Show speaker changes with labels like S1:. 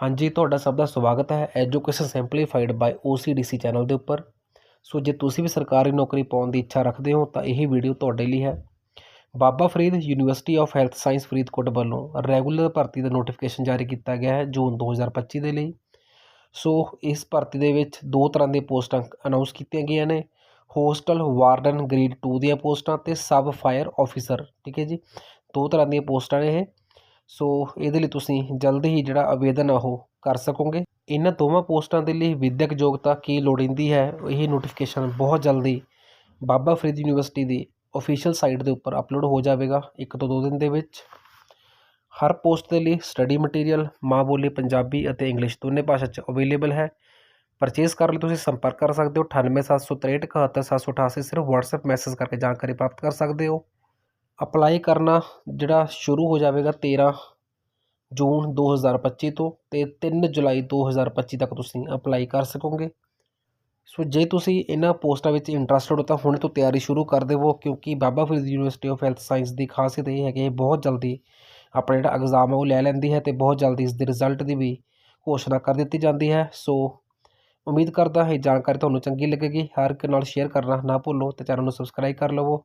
S1: ਹਾਂਜੀ, ਤੁਹਾਡਾ ਸਭ ਦਾ ਸਵਾਗਤ ਹੈ education simplified by OCDC channel ਦੇ ਉੱਪਰ। ਸੋ ਜੇ ਤੁਸੀਂ ਵੀ ਸਰਕਾਰੀ ਨੌਕਰੀ ਪਾਉਣ ਦੀ ਇੱਛਾ ਰੱਖਦੇ ਹੋ, ਤਾਂ ਇਹ ਵੀਡੀਓ ਤੁਹਾਡੇ ਲਈ ਹੈ। Baba Farid university of health science Faridkot ਵੱਲੋਂ ਰੈਗੂਲਰ ਭਰਤੀ ਦਾ ਨੋਟੀਫਿਕੇਸ਼ਨ ਜਾਰੀ ਕੀਤਾ ਗਿਆ ਹੈ ਜੂਨ 2025 ਦੇ ਲਈ। ਸੋ ਇਸ ਭਰਤੀ ਦੇ ਵਿੱਚ ਦੋ ਤਰ੍ਹਾਂ ਦੀਆਂ ਪੋਸਟਾਂ ਅਨਾਉਂਸ ਕੀਤੀਆਂ ਗਈਆਂ ਨੇ। ਹੋਸਟਲ ਵਾਰਡਨ ਗ੍ਰੇਡ 2 ਦੀਆਂ ਪੋਸਟਾਂ ਤੇ ਸਬ ਫਾਇਰ ਆਫੀਸਰ ਠੀਕ ਹੈ ਜੀ? ਦੋ ਤਰ੍ਹਾਂ ਦੀਆਂ ਪੋਸਟਾਂ ਨੇ ਇਹ। ਸੋ ਇਹਦੇ ਲਈ ਤੁਸੀਂ ਜਲਦੀ ਹੀ ਜਿਹੜਾ ਆਵੇਦਨ ਆ ਉਹ ਕਰ ਸਕੋਗੇ। ਇਹਨਾਂ ਦੋਵਾਂ ਪੋਸਟਾਂ ਦੇ ਲਈ ਵਿਦਿਅਕ ਯੋਗਤਾ ਕੀ ਲੋੜੀਂਦੀ ਹੈ, ਇਹ ਨੋਟੀਫਿਕੇਸ਼ਨ ਬਹੁਤ ਜਲਦੀ ਬਾਬਾ ਫਰੀਦ ਯੂਨੀਵਰਸਿਟੀ ਦੀ ਅਫੀਸ਼ੀਅਲ ਸਾਈਟ ਦੇ ਉੱਪਰ ਅਪਲੋਡ ਹੋ ਜਾਵੇਗਾ, ਇੱਕ ਤੋਂ ਦੋ ਦਿਨ ਦੇ ਵਿੱਚ। ਹਰ ਪੋਸਟ ਦੇ ਲਈ ਸਟੱਡੀ ਮਟੀਰੀਅਲ ਮਾਂ ਬੋਲੀ ਪੰਜਾਬੀ ਅਤੇ ਇੰਗਲਿਸ਼ ਦੋਨੇ ਭਾਸ਼ਾ 'ਚ ਅਵੇਲੇਬਲ ਹੈ। ਪਰਚੇਸ ਕਰਨ ਲਈ ਤੁਸੀਂ ਸੰਪਰਕ ਕਰ ਸਕਦੇ ਹੋ 9876371788 ਸਿਰਫ WhatsApp ਮੈਸੇਜ ਕਰਕੇ ਜਾਣਕਾਰੀ ਪ੍ਰਾਪਤ ਕਰ ਸਕਦੇ ਹੋ। ਅਪਲਾਈ ਕਰਨਾ ਜਿਹੜਾ ਸ਼ੁਰੂ ਹੋ ਜਾਵੇਗਾ 13 ਜੂਨ 2025 ਤੋਂ ਤੇ 3 ਜੁਲਾਈ 2025 ਤੱਕ ਤੁਸੀਂ ਅਪਲਾਈ ਕਰ ਸਕੋਗੇ। ਸੋ ਜੇ ਤੁਸੀਂ ਇਹਨਾਂ ਪੋਸਟਾਂ ਵਿੱਚ ਇੰਟਰਸਟਡ ਹੋ ਤਾਂ ਹੁਣੇ ਤੋਂ ਤਿਆਰੀ ਸ਼ੁਰੂ ਕਰ ਦੇਵੋ ਕਿਉਂਕਿ Baba Farid university of health science ਦੀ ਖਾਸੀਅਤ ਇਹ ਹੈ ਕਿ ਇਹ ਬਹੁਤ ਜਲਦੀ ਆਪਣਾ ਜਿਹੜਾ ਐਗਜ਼ਾਮ ਹੈ ਉਹ ਲੈ ਲੈਂਦੀ ਹੈ ਤੇ ਬਹੁਤ ਜਲਦੀ ਇਸ ਦੇ ਰਿਜ਼ਲਟ ਦੀ ਵੀ ਘੋਸ਼ਣਾ ਕਰ ਦਿੱਤੀ ਜਾਂਦੀ ਹੈ। ਸੋ ਉਮੀਦ ਕਰਦਾ ਹਾਂ ਇਹ ਜਾਣਕਾਰੀ ਤੁਹਾਨੂੰ ਚੰਗੀ ਲੱਗੇਗੀ। ਹਰ ਇੱਕ ਨਾਲ ਸ਼ੇਅਰ ਕਰਨਾ ਨਾ ਭੁੱਲੋ ਤੇ ਚੈਨਲ ਨੂੰ ਸਬਸਕ੍ਰਾਈਬ ਕਰ ਲਵੋ।